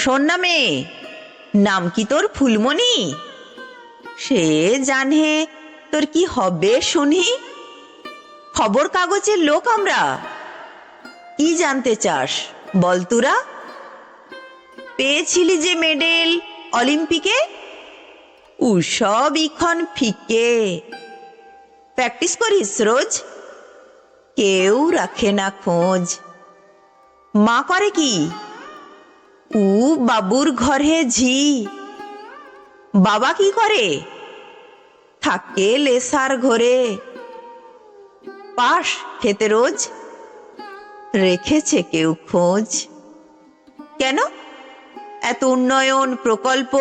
শোন না মেয়ে, নাম কি তোর ফুলমণি? সে জানে তোর কি হবে শুনি? খবর কাগজের লোক আমরা। কি জানতে চাস বল তুরা? পেয়েছিলি যে মেডেল অলিম্পিকে? উসব ইখন ফিকে। প্র্যাকটিস করিস রোজ? কেউ রাখে না খোঁজ। মা করে কি? উ বাবুর ঘরে ঝি। বাবা কি করে? থাকে লেসার ঘরে। পাশ খেতে রোজ। রেখেছে কেউ খোঁজ। কেন? এত উন্নয়ন প্রকল্প।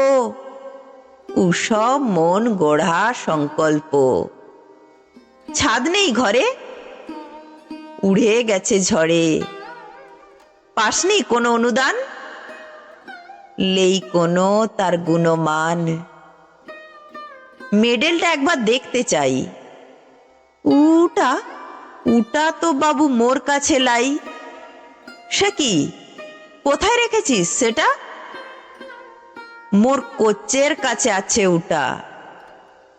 উসব মন গড়া সংকল্প। ছাদ নেই ঘরে। উড়ে গেছে ঝড়ে। পাসনি কোনো অনুদান। লেই কোনো তার গুণমান। মেডেলটা একবার দেখতে চাই। উটা উটা তো বাবু মোর কাছে লাই। সে কি? কোথায় রেখেছিস সেটা? মোর কোচের কাছে আছে উটা।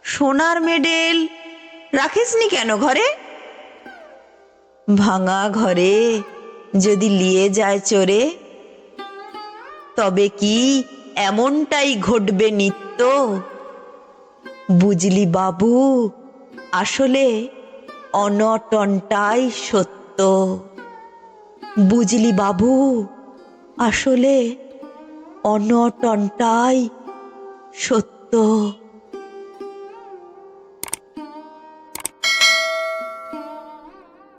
সোনার মেডেল রাখিসনি কেন ঘরে? ভাঙা ঘরে যদি লিয়ে যায় চোরে তবে কি এমনটাই ঘটবে নিত্য? বুঝলি বাবু, আসলে অনটনটাই সত্য। বুঝলি বাবু, আসলে অনটনটাই সত্য।